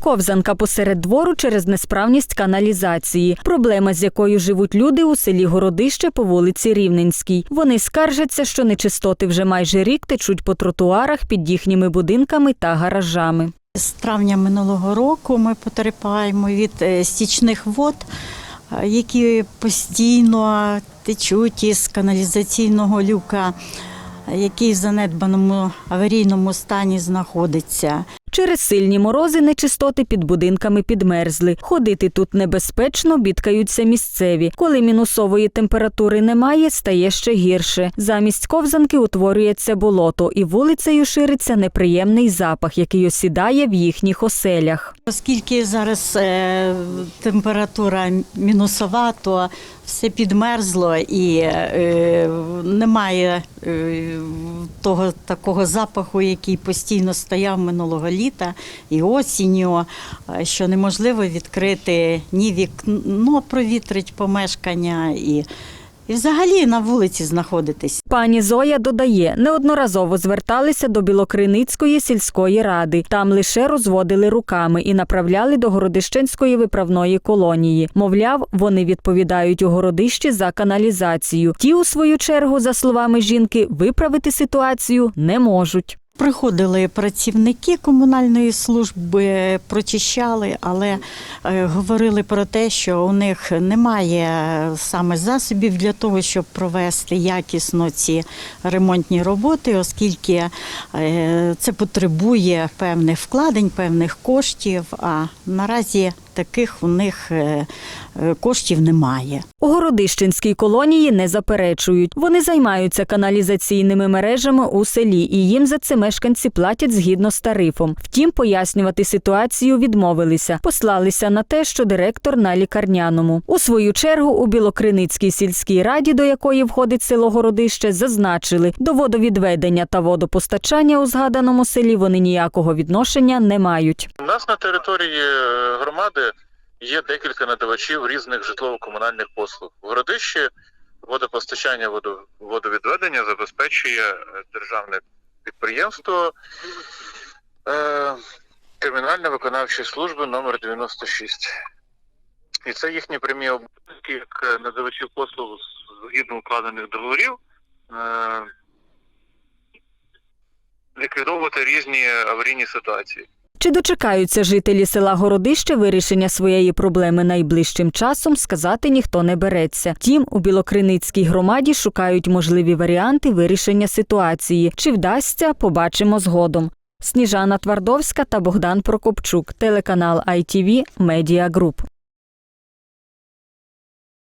Ковзанка посеред двору через несправність каналізації. Проблема, з якою живуть люди у селі Городище по вулиці Рівненській. Вони скаржаться, що нечистоти вже майже рік течуть по тротуарах під їхніми будинками та гаражами. З травня минулого року ми потерпаємо від е, стічних вод, е, які постійно течуть із каналізаційного люка, який в занедбаному аварійному стані знаходиться. Через сильні морози нечистоти під будинками підмерзли. Ходити тут небезпечно, бідкаються місцеві. Коли мінусової температури немає, стає ще гірше. Замість ковзанки утворюється болото, і вулицею шириться неприємний запах, який осідає в їхніх оселях. Оскільки зараз е, температура мінусова, то все підмерзло і е, немає е, того такого запаху, який постійно стояв минулого літа і осінню, е, що неможливо відкрити ні вікно, провітрить помешкання і, і взагалі на вулиці знаходитись. Пані Зоя додає, неодноразово зверталися до Білокриницької сільської ради. Там лише розводили руками і направляли до Городищенської виправної колонії. Мовляв, вони відповідають у городищі за каналізацію. Ті, у свою чергу, за словами жінки, виправити ситуацію не можуть. Приходили працівники комунальної служби, прочищали, але е, говорили про те, що у них немає саме засобів для того, щоб провести якісно ці ремонтні роботи, оскільки е, це потребує певних вкладень, певних коштів. А наразі таких у них е, е, коштів немає. У Городищенській колонії не заперечують. Вони займаються каналізаційними мережами у селі, і їм за це мешканці платять згідно з тарифом. Втім, пояснювати ситуацію відмовилися, послалися на те, що директор на лікарняному. У свою чергу у Білокриницькій сільській раді, до якої входить село Городище, зазначили, до водовідведення та водопостачання у згаданому селі вони ніякого відношення не мають. У нас на території е, громади є декілька надавачів різних житлово-комунальних послуг. В Городищі водопостачання воду- водовідведення забезпечує е, державне підприємство е, Кримінально-виконавчої служби номер 96. І це їхні прямі обов'язки як е, надавачів послуг згідно укладених договорів. Е, ліквідовувати різні аварійні ситуації. Чи дочекаються жителі села Городище вирішення своєї проблеми найближчим часом, сказати ніхто не береться. Втім, у Білокриницькій громаді шукають можливі варіанти вирішення ситуації. Чи вдасться, побачимо згодом. Сніжана Твардовська та Богдан Прокопчук, телеканал ITV Media Group.